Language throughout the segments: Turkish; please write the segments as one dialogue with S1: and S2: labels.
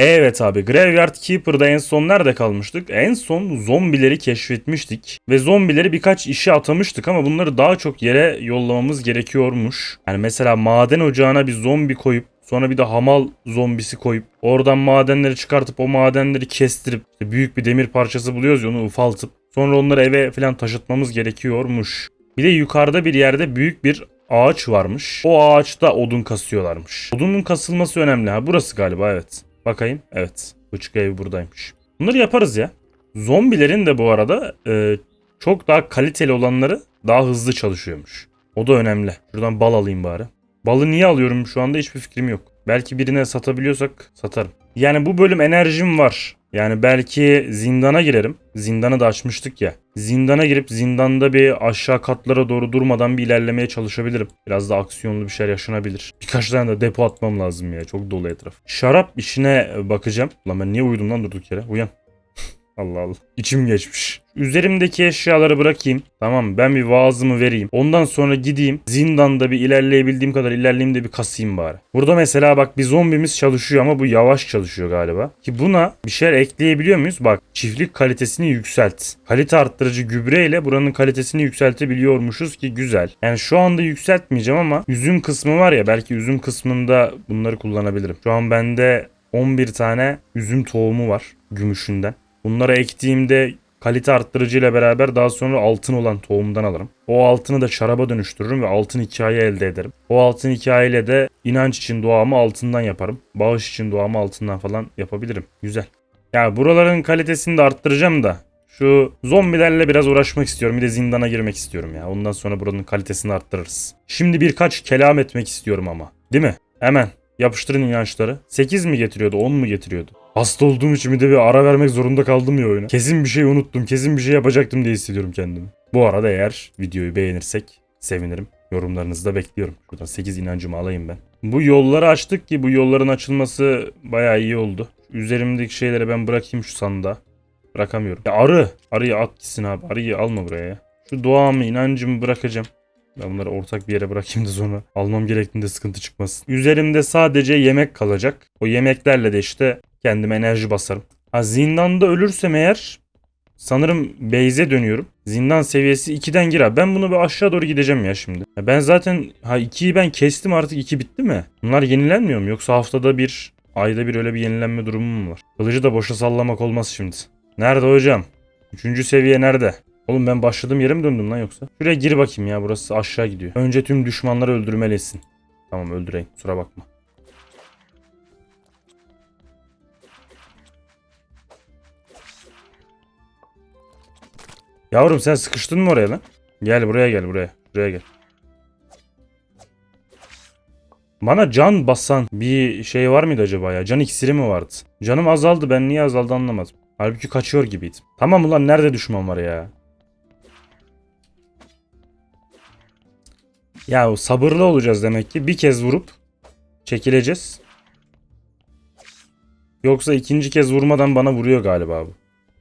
S1: Evet abi Graveyard Keeper'da en son nerede kalmıştık? En son zombileri keşfetmiştik. Ve zombileri birkaç işe atamıştık ama bunları daha çok yere yollamamız gerekiyormuş. Yani mesela maden ocağına bir zombi koyup Sonra bir de hamal zombisi koyup oradan madenleri çıkartıp o madenleri kestirip büyük bir demir parçası buluyoruz ya onu ufaltıp sonra onları eve falan taşıtmamız gerekiyormuş. Bir de yukarıda bir yerde büyük bir ağaç varmış. O ağaçta odun kasıyorlarmış. Odunun kasılması önemli ha. Burası galiba evet. Bakayım. Evet. Bıçık ev buradaymış. Bunları yaparız ya. Zombilerin de bu arada e, çok daha kaliteli olanları daha hızlı çalışıyormuş. O da önemli. Şuradan bal alayım bari. Balı niye alıyorum şu anda hiçbir fikrim yok. Belki birine satabiliyorsak satarım. Yani bu bölüm enerjim var. Yani belki zindana girerim. Zindanı da açmıştık ya. Zindana girip zindanda bir aşağı katlara doğru durmadan bir ilerlemeye çalışabilirim. Biraz da aksiyonlu bir şeyler yaşanabilir. Birkaç tane de depo atmam lazım ya. Çok dolu etraf. Şarap işine bakacağım. Lan ben niye uyudum lan durduk yere? Uyan. Allah Allah. İçim geçmiş. Üzerimdeki eşyaları bırakayım. Tamam ben bir vaazımı vereyim. Ondan sonra gideyim. Zindanda bir ilerleyebildiğim kadar ilerleyeyim de bir kasayım bari. Burada mesela bak bir zombimiz çalışıyor ama bu yavaş çalışıyor galiba. Ki buna bir şeyler ekleyebiliyor muyuz? Bak çiftlik kalitesini yükselt. Kalite arttırıcı gübre ile buranın kalitesini yükseltebiliyormuşuz ki güzel. Yani şu anda yükseltmeyeceğim ama üzüm kısmı var ya belki üzüm kısmında bunları kullanabilirim. Şu an bende 11 tane üzüm tohumu var gümüşünden. Bunları ektiğimde kalite arttırıcı ile beraber daha sonra altın olan tohumdan alırım. O altını da şaraba dönüştürürüm ve altın hikaye elde ederim. O altın hikayeyle de inanç için duamı altından yaparım. Bağış için duamı altından falan yapabilirim. Güzel. Ya buraların kalitesini de arttıracağım da şu zombilerle biraz uğraşmak istiyorum. Bir de zindana girmek istiyorum ya. Ondan sonra buranın kalitesini arttırırız. Şimdi birkaç kelam etmek istiyorum ama. Değil mi? Hemen. Yapıştırın inançları. 8 mi getiriyordu 10 mu getiriyordu? Hasta olduğum için bir de bir ara vermek zorunda kaldım ya oyuna. Kesin bir şey unuttum. Kesin bir şey yapacaktım diye hissediyorum kendimi. Bu arada eğer videoyu beğenirsek sevinirim. Yorumlarınızı da bekliyorum. Şuradan 8 inancımı alayım ben. Bu yolları açtık ki bu yolların açılması bayağı iyi oldu. Üzerimdeki şeyleri ben bırakayım şu sandığa. Bırakamıyorum. Ya arı. Arıyı at gitsin abi. Arıyı alma buraya ya. Şu duamı, inancımı bırakacağım. Ben bunları ortak bir yere bırakayım da sonra almam gerektiğinde sıkıntı çıkmasın. Üzerimde sadece yemek kalacak. O yemeklerle de işte kendime enerji basarım. Ha zindanda ölürsem eğer sanırım base'e dönüyorum. Zindan seviyesi 2'den gir abi. Ben bunu bir aşağı doğru gideceğim ya şimdi. Ya ben zaten ha 2'yi ben kestim artık 2 bitti mi? Bunlar yenilenmiyor mu? Yoksa haftada bir ayda bir öyle bir yenilenme durumu mu var? Kılıcı da boşa sallamak olmaz şimdi. Nerede hocam? Üçüncü seviye nerede? Oğlum ben başladığım yere mi döndüm lan yoksa? Şuraya gir bakayım ya burası aşağı gidiyor. Önce tüm düşmanları öldürmelisin. Tamam öldüreyim kusura bakma. Yavrum sen sıkıştın mı oraya lan? Gel buraya gel buraya. Buraya gel. Bana can basan bir şey var mıydı acaba ya? Can iksiri mi vardı? Canım azaldı ben niye azaldı anlamadım. Halbuki kaçıyor gibiydim. Tamam ulan nerede düşman var ya? Ya sabırlı olacağız demek ki. Bir kez vurup çekileceğiz. Yoksa ikinci kez vurmadan bana vuruyor galiba bu.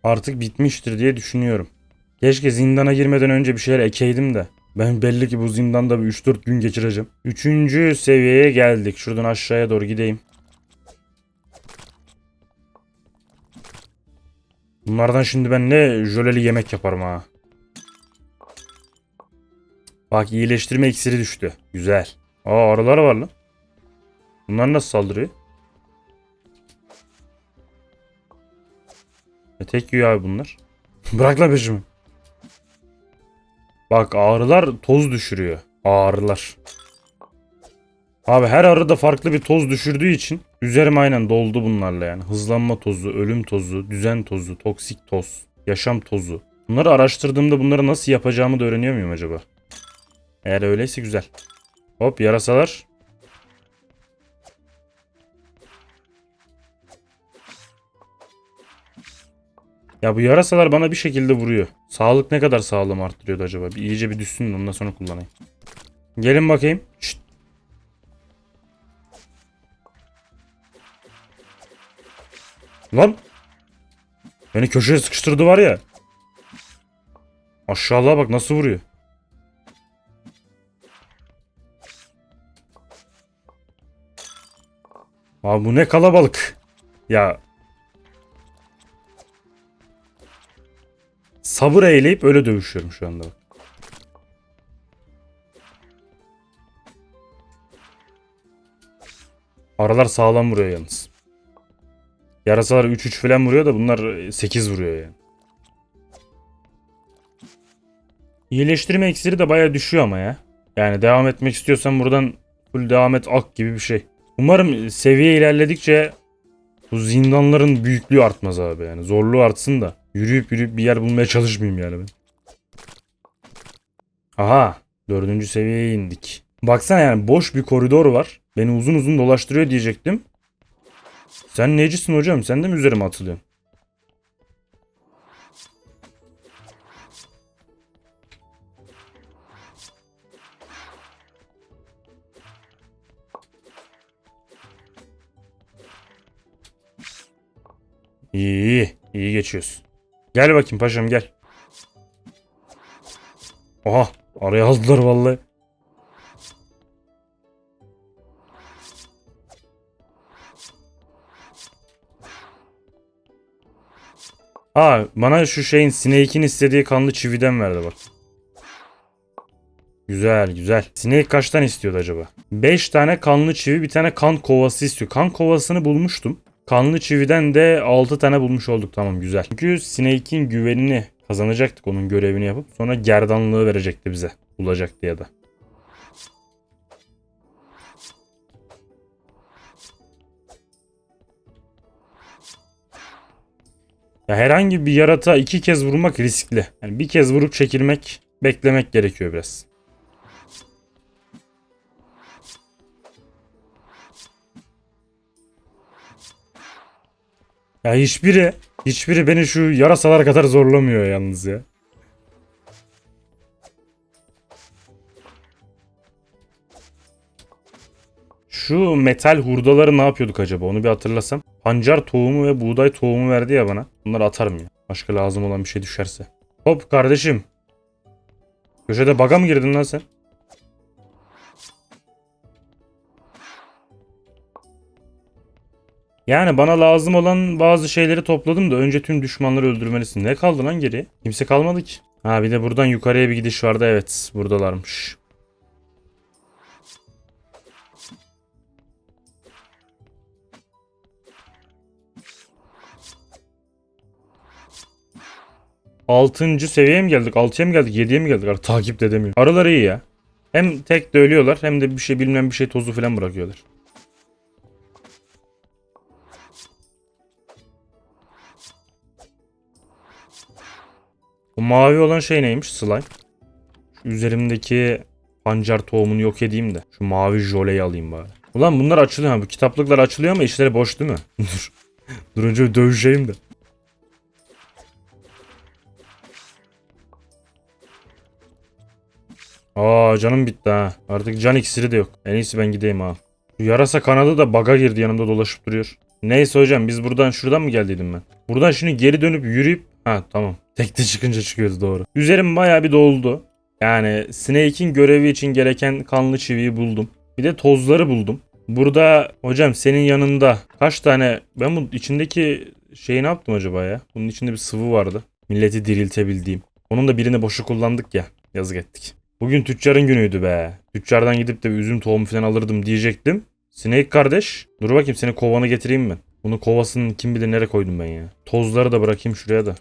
S1: Artık bitmiştir diye düşünüyorum. Keşke zindana girmeden önce bir şeyler ekeydim de. Ben belli ki bu zindanda bir 3-4 gün geçireceğim. Üçüncü seviyeye geldik. Şuradan aşağıya doğru gideyim. Bunlardan şimdi ben ne jöleli yemek yaparım ha. Bak iyileştirme iksiri düştü. Güzel. Aa arılar var lan. Bunlar nasıl saldırıyor? E tek yiyor abi bunlar. Bırak lan peşimi. Bak ağrılar toz düşürüyor. Ağrılar. Abi her arı da farklı bir toz düşürdüğü için üzerim aynen doldu bunlarla yani. Hızlanma tozu, ölüm tozu, düzen tozu, toksik toz, yaşam tozu. Bunları araştırdığımda bunları nasıl yapacağımı da öğreniyor muyum acaba? Eğer öyleyse güzel. Hop yarasalar. Ya bu yarasalar bana bir şekilde vuruyor. Sağlık ne kadar sağlığımı arttırıyordu acaba? Bir iyice bir düşsün ondan sonra kullanayım. Gelin bakayım. Şşt. Lan. Beni köşeye sıkıştırdı var ya. Aşağılığa bak nasıl vuruyor. Abi bu ne kalabalık. Ya sabır eyleyip öyle dövüşüyorum şu anda. Aralar sağlam vuruyor yalnız. Yarasalar 3-3 falan vuruyor da bunlar 8 vuruyor yani. İyileştirme iksiri de baya düşüyor ama ya. Yani devam etmek istiyorsan buradan full devam et ak gibi bir şey. Umarım seviye ilerledikçe bu zindanların büyüklüğü artmaz abi yani. Zorluğu artsın da. Yürüyüp yürüyüp bir yer bulmaya çalışmayayım yani ben. Aha. Dördüncü seviyeye indik. Baksana yani boş bir koridor var. Beni uzun uzun dolaştırıyor diyecektim. Sen necisin hocam? Sen de mi üzerime atılıyorsun? İyi iyi. iyi geçiyoruz. Gel bakayım paşam gel. Oha araya aldılar vallahi. Ha bana şu şeyin Snake'in istediği kanlı çividen verdi bak. Güzel güzel. Snake kaçtan istiyordu acaba? 5 tane kanlı çivi bir tane kan kovası istiyor. Kan kovasını bulmuştum. Kanlı çividen de 6 tane bulmuş olduk tamam güzel. Çünkü Snake'in güvenini kazanacaktık onun görevini yapıp sonra gerdanlığı verecekti bize. Bulacaktı ya da. Ya herhangi bir yaratığa iki kez vurmak riskli. Yani bir kez vurup çekilmek, beklemek gerekiyor biraz. Ya hiçbiri, hiçbiri beni şu yarasalar kadar zorlamıyor yalnız ya. Şu metal hurdaları ne yapıyorduk acaba onu bir hatırlasam. Pancar tohumu ve buğday tohumu verdi ya bana. Bunları atarım ya. Başka lazım olan bir şey düşerse. Hop kardeşim. Köşede baga mı girdin lan sen? Yani bana lazım olan bazı şeyleri topladım da önce tüm düşmanları öldürmelisin. Ne kaldı lan geriye? Kimse kalmadı ki. Ha bir de buradan yukarıya bir gidiş vardı. Evet buradalarmış. Altıncı seviyeye mi geldik? Altıya mı geldik? Yediye mi geldik? Artık takip de edemiyorum. Arılar iyi ya. Hem tek de ölüyorlar hem de bir şey bilmem bir şey tozu falan bırakıyorlar. O mavi olan şey neymiş? Slime. Şu üzerimdeki pancar tohumunu yok edeyim de. Şu mavi jöleyi alayım bari. Ulan bunlar açılıyor ha. Bu kitaplıklar açılıyor ama içleri boş değil mi? Dur. Dur önce bir dövüşeyim de. Aa canım bitti ha. Artık can iksiri de yok. En iyisi ben gideyim ha. Şu yarasa kanadı da baga girdi yanımda dolaşıp duruyor. Neyse hocam biz buradan şuradan mı geldiydim ben? Buradan şimdi geri dönüp yürüyüp Ha tamam. Tekte çıkınca çıkıyordu doğru. Üzerim bayağı bir doldu. Yani Snake'in görevi için gereken kanlı çiviyi buldum. Bir de tozları buldum. Burada hocam senin yanında kaç tane ben bu içindeki şeyi ne yaptım acaba ya? Bunun içinde bir sıvı vardı. Milleti diriltebildiğim. Onun da birini boşa kullandık ya. Yazık ettik. Bugün tüccarın günüydü be. Tüccardan gidip de bir üzüm tohumu falan alırdım diyecektim. Snake kardeş. Dur bakayım seni kovanı getireyim ben. Bunu kovasının kim bilir nereye koydum ben ya. Tozları da bırakayım şuraya da.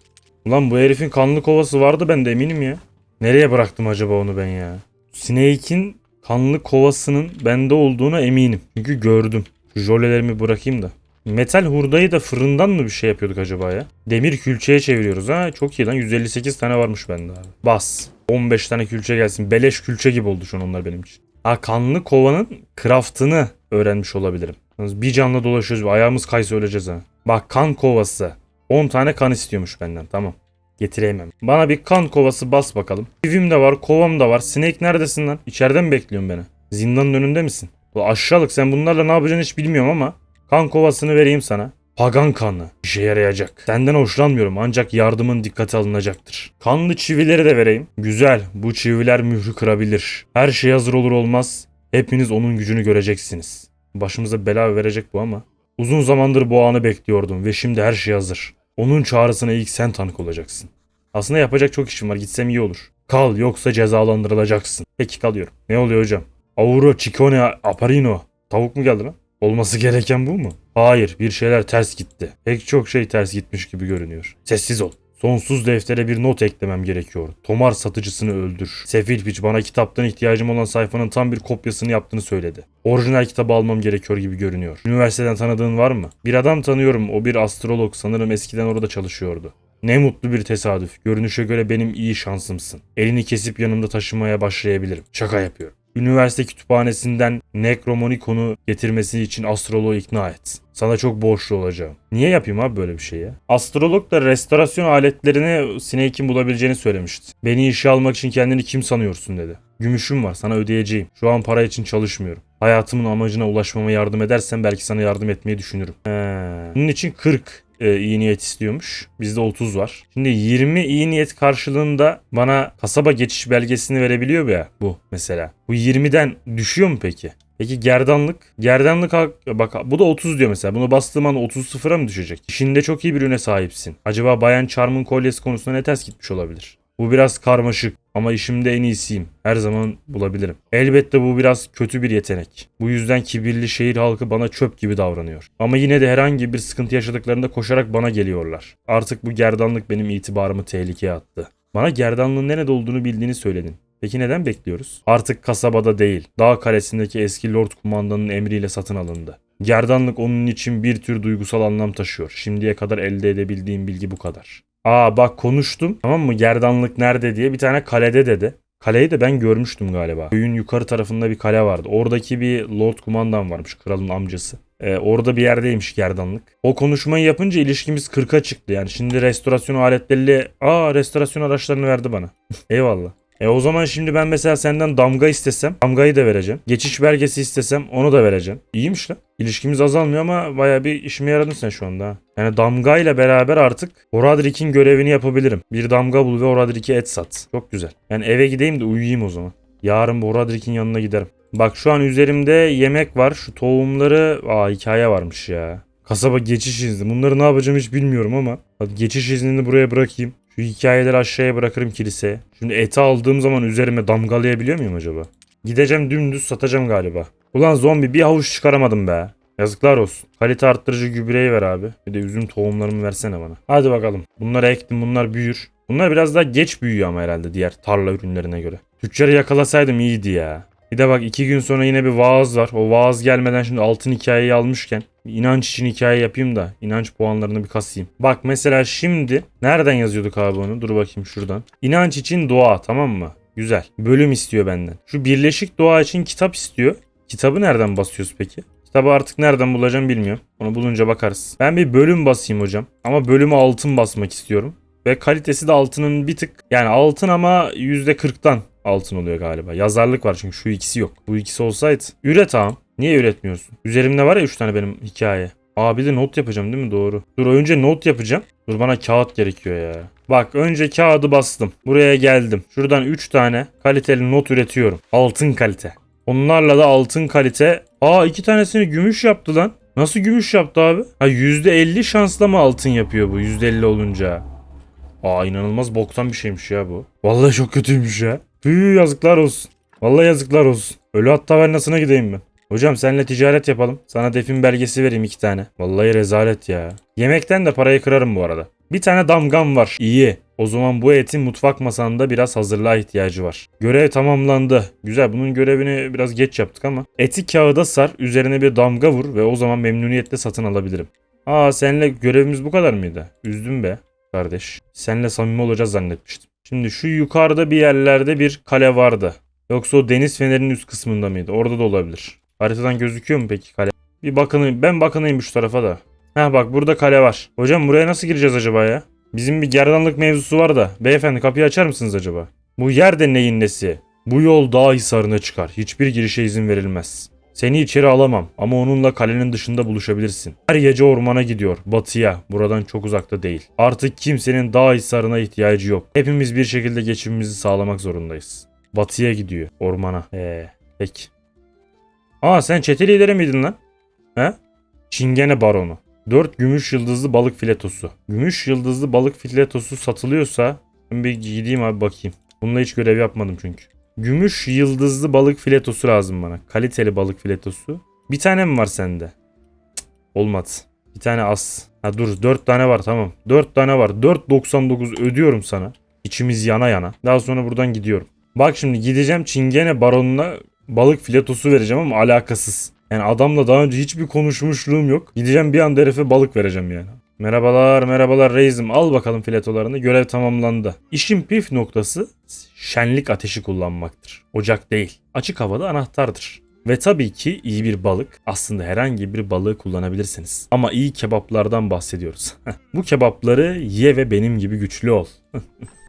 S1: Ulan bu herifin kanlı kovası vardı ben de eminim ya. Nereye bıraktım acaba onu ben ya? Snake'in kanlı kovasının bende olduğuna eminim. Çünkü gördüm. Şu jölelerimi bırakayım da. Metal hurdayı da fırından mı bir şey yapıyorduk acaba ya? Demir külçeye çeviriyoruz ha. Çok iyi lan 158 tane varmış bende abi. Bas. 15 tane külçe gelsin. Beleş külçe gibi oldu şu an onlar benim için. Ha kanlı kovanın craftını öğrenmiş olabilirim. Bir canla dolaşıyoruz. Ayağımız kaysa öleceğiz ha. Bak kan kovası. 10 tane kan istiyormuş benden. Tamam. Getireyim hemen. Bana bir kan kovası bas bakalım. Kivim de var, kovam da var. Snake neredesin lan? İçeride mi bekliyorsun beni? Zindanın önünde misin? Bu aşağılık sen bunlarla ne yapacaksın hiç bilmiyorum ama kan kovasını vereyim sana. Pagan kanı. İşe yarayacak. Senden hoşlanmıyorum ancak yardımın dikkate alınacaktır. Kanlı çivileri de vereyim. Güzel. Bu çiviler mührü kırabilir. Her şey hazır olur olmaz. Hepiniz onun gücünü göreceksiniz. Başımıza bela verecek bu ama. Uzun zamandır bu anı bekliyordum ve şimdi her şey hazır. Onun çağrısına ilk sen tanık olacaksın. Aslında yapacak çok işim var. Gitsem iyi olur. Kal yoksa cezalandırılacaksın. Peki kalıyorum. Ne oluyor hocam? Auro Ciccone Aparino. Tavuk mu geldi lan? Olması gereken bu mu? Hayır, bir şeyler ters gitti. Pek çok şey ters gitmiş gibi görünüyor. Sessiz ol. Sonsuz deftere bir not eklemem gerekiyor. Tomar satıcısını öldür. Sefil piç bana kitaptan ihtiyacım olan sayfanın tam bir kopyasını yaptığını söyledi. Orijinal kitabı almam gerekiyor gibi görünüyor. Üniversiteden tanıdığın var mı? Bir adam tanıyorum. O bir astrolog. Sanırım eskiden orada çalışıyordu. Ne mutlu bir tesadüf. Görünüşe göre benim iyi şansımsın. Elini kesip yanımda taşımaya başlayabilirim. Şaka yapıyorum. Üniversite kütüphanesinden Necromoniconu getirmesi için astroloğu ikna et. Sana çok borçlu olacağım. Niye yapayım abi böyle bir şey ya? Astrolog da restorasyon aletlerini Snake'in bulabileceğini söylemişti. Beni işe almak için kendini kim sanıyorsun dedi. Gümüşüm var sana ödeyeceğim. Şu an para için çalışmıyorum. Hayatımın amacına ulaşmama yardım edersen belki sana yardım etmeyi düşünürüm. He. Bunun için 40 e, iyi niyet istiyormuş. Bizde 30 var. Şimdi 20 iyi niyet karşılığında bana kasaba geçiş belgesini verebiliyor ya bu mesela. Bu 20'den düşüyor mu peki? Peki gerdanlık? Gerdanlık bak bu da 30 diyor mesela. Bunu bastığım an 30 sıfıra mı düşecek? İşinde çok iyi bir ürüne sahipsin. Acaba Bayan Charm'ın kolyesi konusunda ne ters gitmiş olabilir? Bu biraz karmaşık ama işimde en iyisiyim. Her zaman bulabilirim. Elbette bu biraz kötü bir yetenek. Bu yüzden kibirli şehir halkı bana çöp gibi davranıyor. Ama yine de herhangi bir sıkıntı yaşadıklarında koşarak bana geliyorlar. Artık bu gerdanlık benim itibarımı tehlikeye attı. Bana gerdanlığın nerede olduğunu bildiğini söyledin. Peki neden bekliyoruz? Artık kasabada değil, dağ kalesindeki eski lord kumandanın emriyle satın alındı. Gerdanlık onun için bir tür duygusal anlam taşıyor. Şimdiye kadar elde edebildiğim bilgi bu kadar. Aa bak konuştum tamam mı gerdanlık nerede diye bir tane kalede dedi. Kaleyi de ben görmüştüm galiba. Köyün yukarı tarafında bir kale vardı. Oradaki bir lord kumandan varmış kralın amcası. Ee, orada bir yerdeymiş gerdanlık. O konuşmayı yapınca ilişkimiz 40'a çıktı. Yani şimdi restorasyon aletleriyle aa restorasyon araçlarını verdi bana. Eyvallah. E o zaman şimdi ben mesela senden damga istesem damgayı da vereceğim. Geçiş belgesi istesem onu da vereceğim. İyiymiş lan. İlişkimiz azalmıyor ama baya bir işime yaradın sen şu anda. Yani damgayla beraber artık Horadrik'in görevini yapabilirim. Bir damga bul ve Horadrik'e et sat. Çok güzel. Yani eve gideyim de uyuyayım o zaman. Yarın bu Horadrik'in yanına giderim. Bak şu an üzerimde yemek var. Şu tohumları... Aa hikaye varmış ya. Kasaba geçiş izni. Bunları ne yapacağım hiç bilmiyorum ama. Hadi geçiş iznini buraya bırakayım. Şu hikayeleri aşağıya bırakırım kiliseye. Şimdi eti aldığım zaman üzerime damgalayabiliyor muyum acaba? Gideceğim dümdüz satacağım galiba. Ulan zombi bir havuç çıkaramadım be. Yazıklar olsun. Kalite arttırıcı gübreyi ver abi. Bir de üzüm tohumlarımı versene bana. Hadi bakalım. Bunları ektim bunlar büyür. Bunlar biraz daha geç büyüyor ama herhalde diğer tarla ürünlerine göre. Tüccarı yakalasaydım iyiydi ya. Bir de bak iki gün sonra yine bir vaaz var. O vaaz gelmeden şimdi altın hikayeyi almışken bir inanç için hikaye yapayım da inanç puanlarını bir kasayım. Bak mesela şimdi nereden yazıyorduk abi onu? Dur bakayım şuradan. İnanç için dua tamam mı? Güzel. Bölüm istiyor benden. Şu birleşik dua için kitap istiyor. Kitabı nereden basıyoruz peki? Kitabı artık nereden bulacağım bilmiyorum. Onu bulunca bakarız. Ben bir bölüm basayım hocam. Ama bölümü altın basmak istiyorum. Ve kalitesi de altının bir tık yani altın ama %40'tan altın oluyor galiba. Yazarlık var çünkü şu ikisi yok. Bu ikisi olsaydı. Üret ağam. Niye üretmiyorsun? Üzerimde var ya 3 tane benim hikaye. Aa bir de not yapacağım değil mi? Doğru. Dur önce not yapacağım. Dur bana kağıt gerekiyor ya. Bak önce kağıdı bastım. Buraya geldim. Şuradan 3 tane kaliteli not üretiyorum. Altın kalite. Onlarla da altın kalite. Aa iki tanesini gümüş yaptı lan. Nasıl gümüş yaptı abi? Ha %50 şansla mı altın yapıyor bu %50 olunca? Aa inanılmaz boktan bir şeymiş ya bu. Vallahi çok kötüymüş ya. Tüh yazıklar olsun. Vallahi yazıklar olsun. Ölü at tavernasına gideyim ben. Hocam seninle ticaret yapalım. Sana defin belgesi vereyim iki tane. Vallahi rezalet ya. Yemekten de parayı kırarım bu arada. Bir tane damgam var. İyi. O zaman bu etin mutfak masanda biraz hazırlığa ihtiyacı var. Görev tamamlandı. Güzel bunun görevini biraz geç yaptık ama. Eti kağıda sar, üzerine bir damga vur ve o zaman memnuniyetle satın alabilirim. Aa seninle görevimiz bu kadar mıydı? Üzdüm be kardeş. Seninle samimi olacağız zannetmiştim. Şimdi şu yukarıda bir yerlerde bir kale vardı. Yoksa o deniz fenerinin üst kısmında mıydı? Orada da olabilir. Haritadan gözüküyor mu peki kale? Bir bakınayım. Ben bakınayım şu tarafa da. Ha bak burada kale var. Hocam buraya nasıl gireceğiz acaba ya? Bizim bir gerdanlık mevzusu var da. Beyefendi kapıyı açar mısınız acaba? Bu yer de neyin nesi? Bu yol dağ hisarına çıkar. Hiçbir girişe izin verilmez. Seni içeri alamam ama onunla kalenin dışında buluşabilirsin. Her gece ormana gidiyor, batıya, buradan çok uzakta değil. Artık kimsenin dağ hisarına ihtiyacı yok. Hepimiz bir şekilde geçimimizi sağlamak zorundayız. Batıya gidiyor, ormana. Ee, peki. Aa sen çete lideri miydin lan? He? Çingene baronu. 4 gümüş yıldızlı balık filetosu. Gümüş yıldızlı balık filetosu satılıyorsa ben bir gideyim abi bakayım. Bununla hiç görev yapmadım çünkü. Gümüş yıldızlı balık filetosu lazım bana. Kaliteli balık filetosu. Bir tane mi var sende? Cık, olmadı. Bir tane az. Ha dur 4 tane var tamam. 4 tane var. 4.99 ödüyorum sana. İçimiz yana yana. Daha sonra buradan gidiyorum. Bak şimdi gideceğim Çingene baronuna balık filetosu vereceğim ama alakasız. Yani adamla daha önce hiçbir konuşmuşluğum yok. Gideceğim bir anda herife balık vereceğim yani. Merhabalar merhabalar reisim al bakalım filetolarını görev tamamlandı. İşin püf noktası şenlik ateşi kullanmaktır. Ocak değil. Açık havada anahtardır. Ve tabii ki iyi bir balık aslında herhangi bir balığı kullanabilirsiniz. Ama iyi kebaplardan bahsediyoruz. Bu kebapları ye ve benim gibi güçlü ol.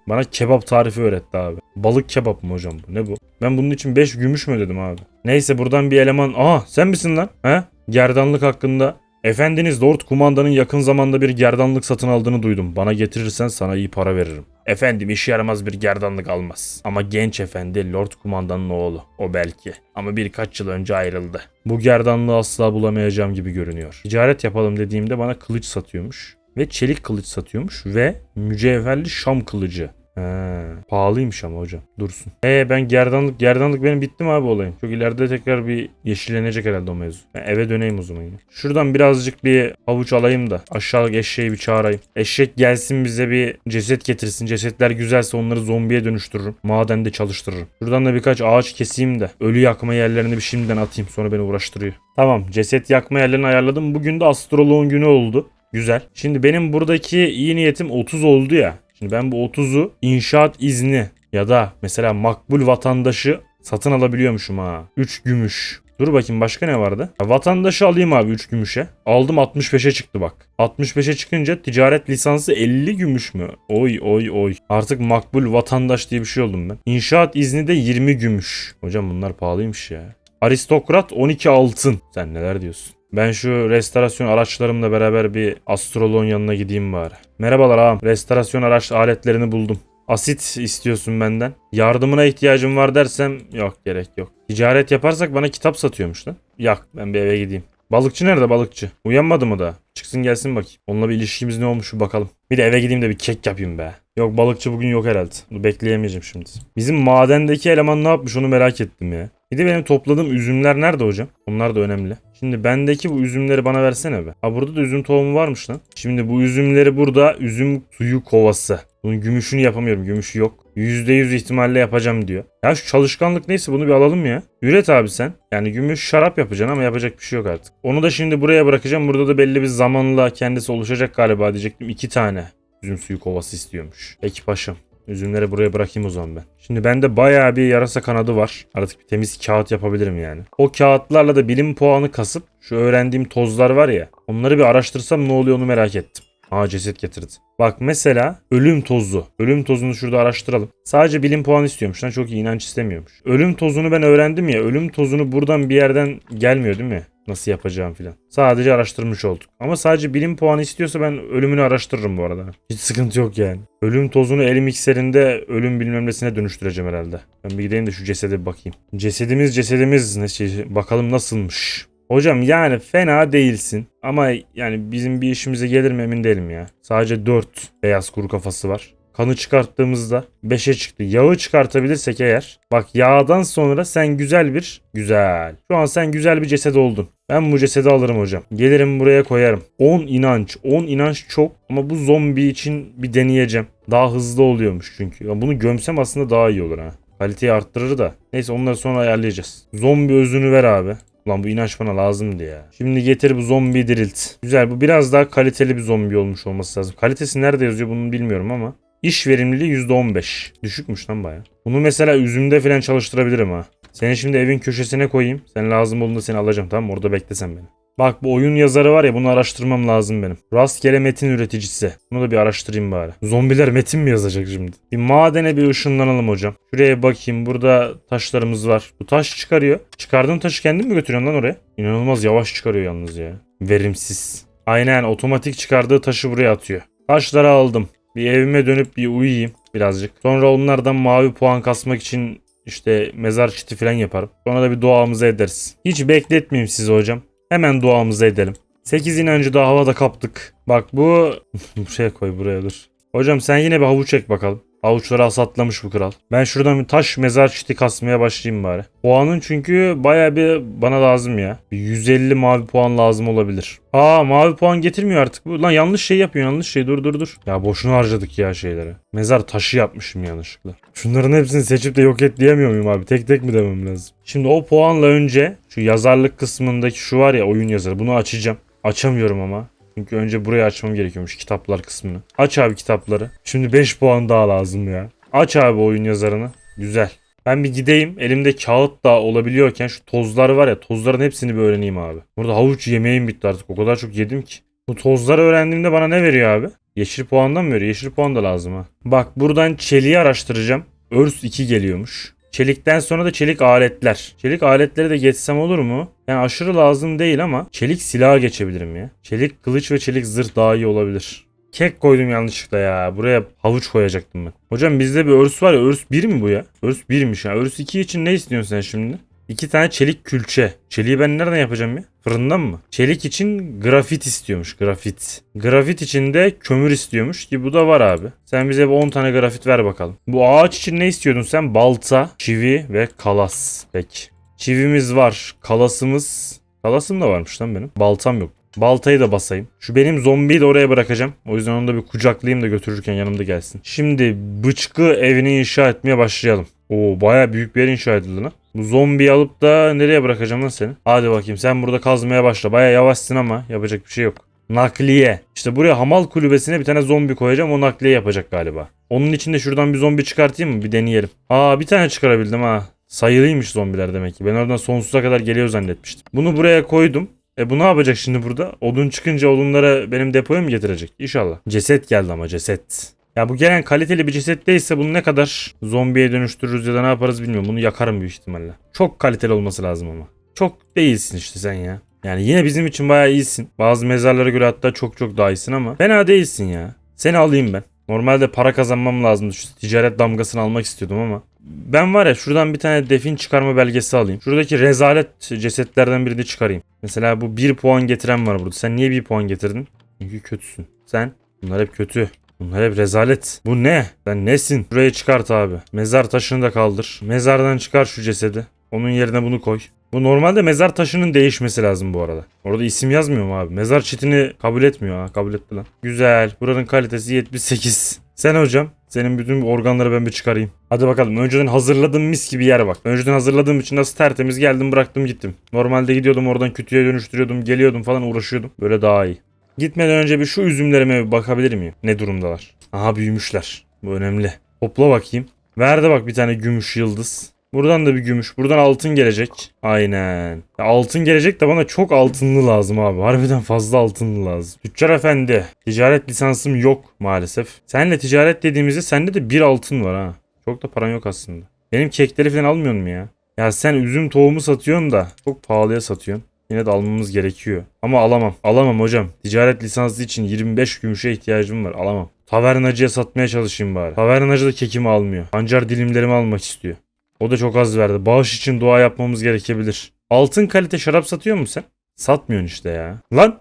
S1: Bana kebap tarifi öğretti abi. Balık kebap mı hocam bu? Ne bu? Ben bunun için 5 gümüş mü ödedim abi? Neyse buradan bir eleman... Aa sen misin lan? He? Gerdanlık hakkında. Efendiniz Lord Kumandan'ın yakın zamanda bir gerdanlık satın aldığını duydum. Bana getirirsen sana iyi para veririm. Efendim işe yaramaz bir gerdanlık almaz. Ama genç efendi Lord Kumandan'ın oğlu. O belki. Ama birkaç yıl önce ayrıldı. Bu gerdanlığı asla bulamayacağım gibi görünüyor. Ticaret yapalım dediğimde bana kılıç satıyormuş. Ve çelik kılıç satıyormuş. Ve mücevherli şam kılıcı. He, pahalıymış ama hocam. Dursun. E ben gerdanlık gerdanlık benim bitti mi abi olayım? Çok ileride tekrar bir yeşillenecek herhalde o mevzu. Ben eve döneyim o zaman ya. Şuradan birazcık bir havuç alayım da aşağı eşeği bir çağırayım. Eşek gelsin bize bir ceset getirsin. Cesetler güzelse onları zombiye dönüştürürüm. Madende çalıştırırım. Şuradan da birkaç ağaç keseyim de ölü yakma yerlerini bir şimdiden atayım. Sonra beni uğraştırıyor. Tamam ceset yakma yerlerini ayarladım. Bugün de astroloğun günü oldu. Güzel. Şimdi benim buradaki iyi niyetim 30 oldu ya. Şimdi ben bu 30'u inşaat izni ya da mesela makbul vatandaşı satın alabiliyormuşum ha. 3 gümüş. Dur bakayım başka ne vardı? Ya vatandaşı alayım abi 3 gümüşe. Aldım 65'e çıktı bak. 65'e çıkınca ticaret lisansı 50 gümüş mü? Oy oy oy. Artık makbul vatandaş diye bir şey oldum ben. İnşaat izni de 20 gümüş. Hocam bunlar pahalıymış ya. Aristokrat 12 altın. Sen neler diyorsun? Ben şu restorasyon araçlarımla beraber bir astroloğun yanına gideyim bari. Merhabalar ağam. Restorasyon araç aletlerini buldum. Asit istiyorsun benden. Yardımına ihtiyacım var dersem yok gerek yok. Ticaret yaparsak bana kitap satıyormuş lan. Yak ben bir eve gideyim. Balıkçı nerede balıkçı? Uyanmadı mı da? Çıksın gelsin bakayım. Onunla bir ilişkimiz ne olmuş bir bakalım. Bir de eve gideyim de bir kek yapayım be. Yok balıkçı bugün yok herhalde. Bunu bekleyemeyeceğim şimdi. Bizim madendeki eleman ne yapmış onu merak ettim ya. Bir de benim topladığım üzümler nerede hocam? Onlar da önemli. Şimdi bendeki bu üzümleri bana versene be. Ha burada da üzüm tohumu varmış lan. Şimdi bu üzümleri burada üzüm suyu kovası. Bunun gümüşünü yapamıyorum. Gümüşü yok. %100 ihtimalle yapacağım diyor. Ya şu çalışkanlık neyse bunu bir alalım ya. Üret abi sen. Yani gümüş şarap yapacaksın ama yapacak bir şey yok artık. Onu da şimdi buraya bırakacağım. Burada da belli bir zamanla kendisi oluşacak galiba diyecektim. İki tane üzüm suyu kovası istiyormuş. Peki paşam. Üzümleri buraya bırakayım o zaman ben. Şimdi bende bayağı bir yarasa kanadı var. Artık bir temiz kağıt yapabilirim yani. O kağıtlarla da bilim puanı kasıp şu öğrendiğim tozlar var ya. Onları bir araştırsam ne oluyor onu merak ettim. Aa ceset getirdi. Bak mesela ölüm tozu. Ölüm tozunu şurada araştıralım. Sadece bilim puanı istiyormuş lan çok iyi inanç istemiyormuş. Ölüm tozunu ben öğrendim ya. Ölüm tozunu buradan bir yerden gelmiyor değil mi? Nasıl yapacağım filan. Sadece araştırmış olduk. Ama sadece bilim puanı istiyorsa ben ölümünü araştırırım bu arada. Hiç sıkıntı yok yani. Ölüm tozunu el mikserinde ölüm bilmem nesine dönüştüreceğim herhalde. Ben bir gideyim de şu cesede bakayım. Cesedimiz cesedimiz ne şey bakalım nasılmış. Hocam yani fena değilsin ama yani bizim bir işimize gelir mi emin değilim ya. Sadece 4 beyaz kuru kafası var. Kanı çıkarttığımızda 5'e çıktı. Yağı çıkartabilirsek eğer. Bak yağdan sonra sen güzel bir güzel. Şu an sen güzel bir ceset oldun. Ben bu cesedi alırım hocam. Gelirim buraya koyarım. 10 inanç. 10 inanç çok ama bu zombi için bir deneyeceğim. Daha hızlı oluyormuş çünkü. Bunu gömsem aslında daha iyi olur ha. Kaliteyi arttırır da. Neyse onları sonra ayarlayacağız. Zombi özünü ver abi. Ulan bu inanç bana lazımdı ya. Şimdi getir bu zombi dirilt. Güzel bu biraz daha kaliteli bir zombi olmuş olması lazım. Kalitesi nerede yazıyor bunu bilmiyorum ama. İş verimliliği %15. Düşükmüş lan baya. Bunu mesela üzümde falan çalıştırabilirim ha. Seni şimdi evin köşesine koyayım. Sen lazım olduğunda seni alacağım tamam mı? Orada beklesen beni. Bak bu oyun yazarı var ya bunu araştırmam lazım benim. Rastgele metin üreticisi. Bunu da bir araştırayım bari. Zombiler metin mi yazacak şimdi? Bir madene bir ışınlanalım hocam. Şuraya bakayım burada taşlarımız var. Bu taş çıkarıyor. Çıkardığın taşı kendin mi götürüyorsun lan oraya? İnanılmaz yavaş çıkarıyor yalnız ya. Verimsiz. Aynen otomatik çıkardığı taşı buraya atıyor. Taşları aldım. Bir evime dönüp bir uyuyayım birazcık. Sonra onlardan mavi puan kasmak için işte mezar çiti falan yaparım. Sonra da bir duamızı ederiz. Hiç bekletmeyeyim sizi hocam. Hemen duamızı edelim. 8 inancı daha havada kaptık. Bak bu... Buraya koy buraya dur. Hocam sen yine bir havuç çek bakalım. Havuçları asatlamış bu kral. Ben şuradan bir taş mezar çiti kasmaya başlayayım bari. Puanın çünkü baya bir bana lazım ya. Bir 150 mavi puan lazım olabilir. Aa mavi puan getirmiyor artık bu. Lan yanlış şey yapıyor yanlış şey dur dur dur. Ya boşuna harcadık ya şeyleri. Mezar taşı yapmışım yanlışlıkla. Şunların hepsini seçip de yok et diyemiyor muyum abi? Tek tek mi demem lazım? Şimdi o puanla önce şu yazarlık kısmındaki şu var ya oyun yazarı bunu açacağım. Açamıyorum ama. Çünkü önce burayı açmam gerekiyormuş kitaplar kısmını. Aç abi kitapları. Şimdi 5 puan daha lazım ya. Aç abi oyun yazarını. Güzel. Ben bir gideyim. Elimde kağıt da olabiliyorken şu tozlar var ya tozların hepsini bir öğreneyim abi. Burada havuç yemeğim bitti artık. O kadar çok yedim ki. Bu tozları öğrendiğimde bana ne veriyor abi? Yeşil puandan mı veriyor? Yeşil puan da lazım ha. Bak buradan çeliği araştıracağım. Örs 2 geliyormuş. Çelikten sonra da çelik aletler. Çelik aletleri de geçsem olur mu? Yani aşırı lazım değil ama çelik silaha geçebilirim ya. Çelik kılıç ve çelik zırh daha iyi olabilir. Kek koydum yanlışlıkla ya. Buraya havuç koyacaktım ben. Hocam bizde bir örs var ya. Örs 1 mi bu ya? Örs 1'miş ya. Örs 2 için ne istiyorsun sen şimdi? İki tane çelik külçe. Çeliği ben nereden yapacağım ya? Fırından mı? Çelik için grafit istiyormuş. Grafit. Grafit için de kömür istiyormuş ki bu da var abi. Sen bize bir 10 tane grafit ver bakalım. Bu ağaç için ne istiyordun sen? Balta, çivi ve kalas. Peki. Çivimiz var. Kalasımız... Kalasım da varmış lan benim. Baltam yok. Baltayı da basayım. Şu benim zombiyi de oraya bırakacağım. O yüzden onu da bir kucaklayayım da götürürken yanımda gelsin. Şimdi bıçkı evini inşa etmeye başlayalım. Oo baya büyük bir yer inşa edildi lan. Bu zombiyi alıp da nereye bırakacağım lan seni? Hadi bakayım sen burada kazmaya başla. Baya yavaşsın ama yapacak bir şey yok. Nakliye. İşte buraya hamal kulübesine bir tane zombi koyacağım. O nakliye yapacak galiba. Onun için de şuradan bir zombi çıkartayım mı? Bir deneyelim. Aa bir tane çıkarabildim ha. Sayılıymış zombiler demek ki. Ben oradan sonsuza kadar geliyor zannetmiştim. Bunu buraya koydum. E bu ne yapacak şimdi burada? Odun çıkınca odunları benim depoya mı getirecek? İnşallah. Ceset geldi ama ceset. Ya bu gelen kaliteli bir ceset değilse bunu ne kadar zombiye dönüştürürüz ya da ne yaparız bilmiyorum. Bunu yakarım büyük ihtimalle. Çok kaliteli olması lazım ama. Çok değilsin işte sen ya. Yani yine bizim için bayağı iyisin. Bazı mezarlara göre hatta çok çok daha iyisin ama fena değilsin ya. Seni alayım ben. Normalde para kazanmam lazımdı. Şu ticaret damgasını almak istiyordum ama. Ben var ya şuradan bir tane defin çıkarma belgesi alayım. Şuradaki rezalet cesetlerden birini çıkarayım. Mesela bu bir puan getiren var burada. Sen niye bir puan getirdin? Çünkü kötüsün. Sen bunlar hep kötü. Bunlar hep rezalet. Bu ne? Sen nesin? Şurayı çıkart abi. Mezar taşını da kaldır. Mezardan çıkar şu cesedi. Onun yerine bunu koy. Bu normalde mezar taşının değişmesi lazım bu arada. Orada isim yazmıyor mu abi? Mezar çitini kabul etmiyor ha. Kabul etti lan. Güzel. Buranın kalitesi 78. Sen hocam. Senin bütün organları ben bir çıkarayım. Hadi bakalım. Önceden hazırladığım mis gibi yer bak. Önceden hazırladığım için nasıl tertemiz geldim bıraktım gittim. Normalde gidiyordum oradan kötüye dönüştürüyordum. Geliyordum falan uğraşıyordum. Böyle daha iyi. Gitmeden önce bir şu üzümlerime bir bakabilir miyim? Ne durumdalar? Aha büyümüşler. Bu önemli. Topla bakayım. Verdi bak bir tane gümüş yıldız. Buradan da bir gümüş. Buradan altın gelecek. Aynen. Altın gelecek de bana çok altınlı lazım abi. Harbiden fazla altınlı lazım. Tüccar efendi. Ticaret lisansım yok maalesef. Senle ticaret dediğimizde sende de bir altın var ha. Çok da paran yok aslında. Benim kekleri falan almıyorsun mu ya? Ya sen üzüm tohumu satıyorsun da çok pahalıya satıyorsun. Yine de almamız gerekiyor. Ama alamam. Alamam hocam. Ticaret lisansı için 25 gümüşe ihtiyacım var. Alamam. Tavernacıya satmaya çalışayım bari. Tavernacı da kekimi almıyor. Pancar dilimlerimi almak istiyor. O da çok az verdi. Bağış için dua yapmamız gerekebilir. Altın kalite şarap satıyor musun sen? Satmıyorsun işte ya. Lan!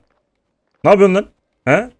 S1: Ne yapıyorsun lan? He?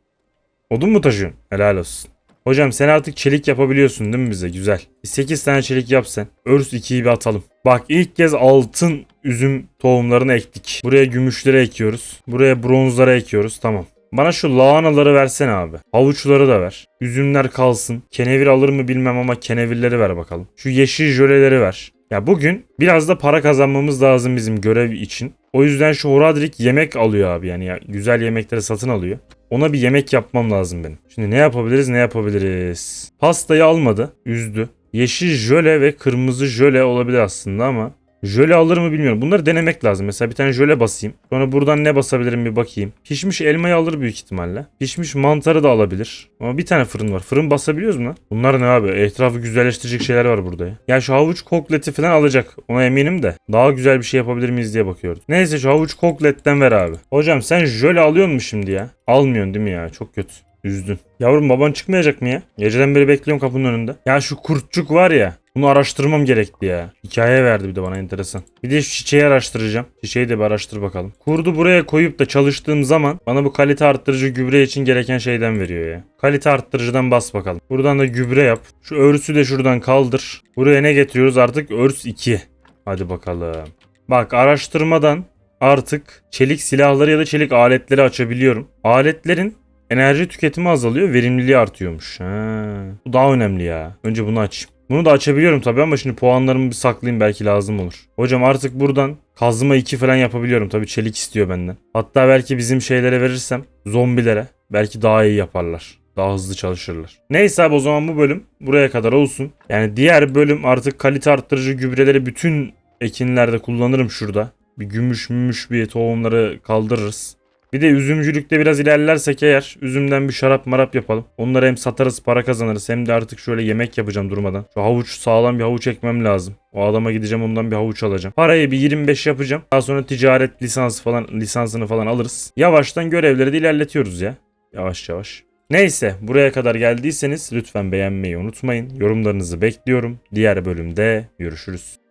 S1: Odun mu taşıyorsun? Helal olsun. Hocam sen artık çelik yapabiliyorsun değil mi bize? Güzel. 8 tane çelik yap sen. Örs 2'yi bir atalım. Bak ilk kez altın üzüm tohumlarını ektik. Buraya gümüşleri ekiyoruz. Buraya bronzları ekiyoruz. Tamam. Bana şu lahanaları versene abi. Havuçları da ver. Üzümler kalsın. Kenevir alır mı bilmem ama kenevirleri ver bakalım. Şu yeşil jöleleri ver. Ya bugün biraz da para kazanmamız lazım bizim görev için. O yüzden şu Horadrik yemek alıyor abi yani ya, güzel yemekleri satın alıyor. Ona bir yemek yapmam lazım benim. Şimdi ne yapabiliriz ne yapabiliriz? Pastayı almadı. Üzdü. Yeşil jöle ve kırmızı jöle olabilir aslında ama Jöle alır mı bilmiyorum. Bunları denemek lazım. Mesela bir tane jöle basayım. Sonra buradan ne basabilirim bir bakayım. Pişmiş elmayı alır büyük ihtimalle. Pişmiş mantarı da alabilir. Ama bir tane fırın var. Fırın basabiliyoruz mu? Bunlar ne abi? Etrafı güzelleştirecek şeyler var burada ya. Ya şu havuç kokleti falan alacak. Ona eminim de. Daha güzel bir şey yapabilir miyiz diye bakıyoruz. Neyse şu havuç kokletten ver abi. Hocam sen jöle alıyor musun şimdi ya? Almıyorsun değil mi ya? Çok kötü. Üzdün. Yavrum baban çıkmayacak mı ya? Geceden beri bekliyorum kapının önünde. Ya şu kurtçuk var ya. Bunu araştırmam gerekti ya. Hikaye verdi bir de bana enteresan. Bir de şu çiçeği araştıracağım. Çiçeği de bir araştır bakalım. Kurdu buraya koyup da çalıştığım zaman bana bu kalite arttırıcı gübre için gereken şeyden veriyor ya. Kalite arttırıcıdan bas bakalım. Buradan da gübre yap. Şu örsü de şuradan kaldır. Buraya ne getiriyoruz artık? Örs 2. Hadi bakalım. Bak araştırmadan artık çelik silahları ya da çelik aletleri açabiliyorum. Aletlerin enerji tüketimi azalıyor, verimliliği artıyormuş. Ha. Bu daha önemli ya. Önce bunu aç. Bunu da açabiliyorum tabii ama şimdi puanlarımı bir saklayayım belki lazım olur. Hocam artık buradan kazma 2 falan yapabiliyorum. Tabii çelik istiyor benden. Hatta belki bizim şeylere verirsem zombilere belki daha iyi yaparlar. Daha hızlı çalışırlar. Neyse abi o zaman bu bölüm buraya kadar olsun. Yani diğer bölüm artık kalite arttırıcı gübreleri bütün ekinlerde kullanırım şurada. Bir gümüş mümüş bir tohumları kaldırırız. Bir de üzümcülükte biraz ilerlersek eğer üzümden bir şarap marap yapalım. Onları hem satarız para kazanırız hem de artık şöyle yemek yapacağım durmadan. Şu havuç sağlam bir havuç ekmem lazım. O adama gideceğim ondan bir havuç alacağım. Parayı bir 25 yapacağım. Daha sonra ticaret lisansı falan lisansını falan alırız. Yavaştan görevleri de ilerletiyoruz ya. Yavaş yavaş. Neyse buraya kadar geldiyseniz lütfen beğenmeyi unutmayın. Yorumlarınızı bekliyorum. Diğer bölümde görüşürüz.